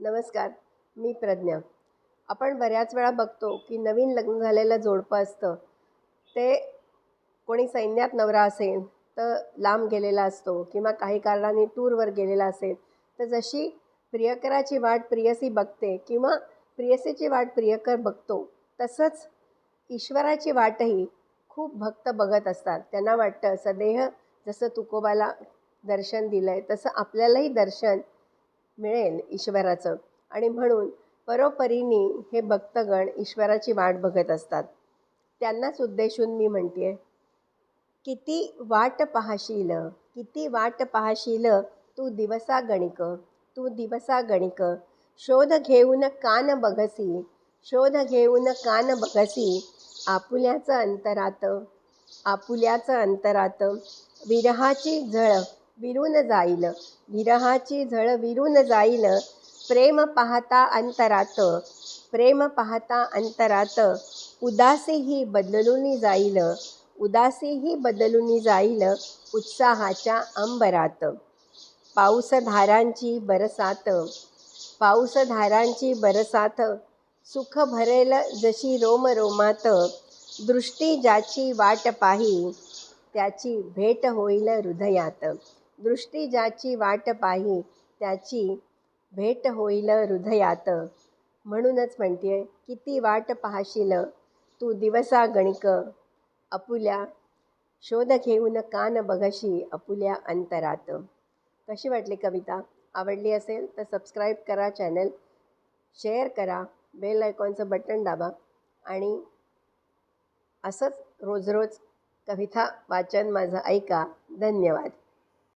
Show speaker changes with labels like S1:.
S1: नमस्कार मी प्रज्ञा. आपण बऱ्याच वेळा बघतो की नवीन लग्न झालेलं जोडपं असतं. ते कोणी सैन्यात नवरा असेल तर लांब गेलेला असतो किंवा काही कारणाने टूरवर गेलेला असेल तर जशी प्रियकराची वाट प्रियसी बघते किंवा प्रियसीची वाट प्रियकर बघतो तसंच ईश्वराची वाटही खूप भक्त बघत असतात. त्यांना वाटतं सदेह जसं तुकोबाला दर्शन दिलं आहे तसं आपल्यालाही दर्शन मिळेल ईश्वराचं. आणि म्हणून परोपरीने हे भक्तगण ईश्वराची वाट बघत असतात. त्यांनाच उद्देशून मी म्हणते किती वाट पाहशील किती वाट पाहशील तू दिवसा गणिक तू दिवसा गणिक. शोध घेऊन कान बघसी शोध घेऊन कान बघसी. आपुल्याचं अंतरात आपुल्याचं अंतरात विरहाची झळ विरून जाईल. विरहाची झळ विरून जाईल. प्रेम पाहता अंतरात. प्रेम पाहता अंतरात. उदासीही बदलून जाईल. उदासीही बदलून जाईल उत्साहाच्या अंबरात. पाऊसधारांची बरसात. पाऊसधारांची बरसात. सुख भरेल जशी रोम रोमात दृष्टी ज्याची वाट पाही त्याची भेट होईल हृदयात. दृष्टी ज्याची वाट पाही त्याची भेट होईल हृदयात. म्हणूनच म्हणते किती वाट पाहशील तू दिवसा गणिक? अपुल्या शोध घेऊन कान बघशी अपुल्या अंतरात. कशी वाटली कविता? आवडली असेल तर सबस्क्राईब करा चॅनल शेअर करा बेल आयकॉनचं बटन दाबा आणि असंच रोज रोज कविता वाचन माझं ऐका. धन्यवाद.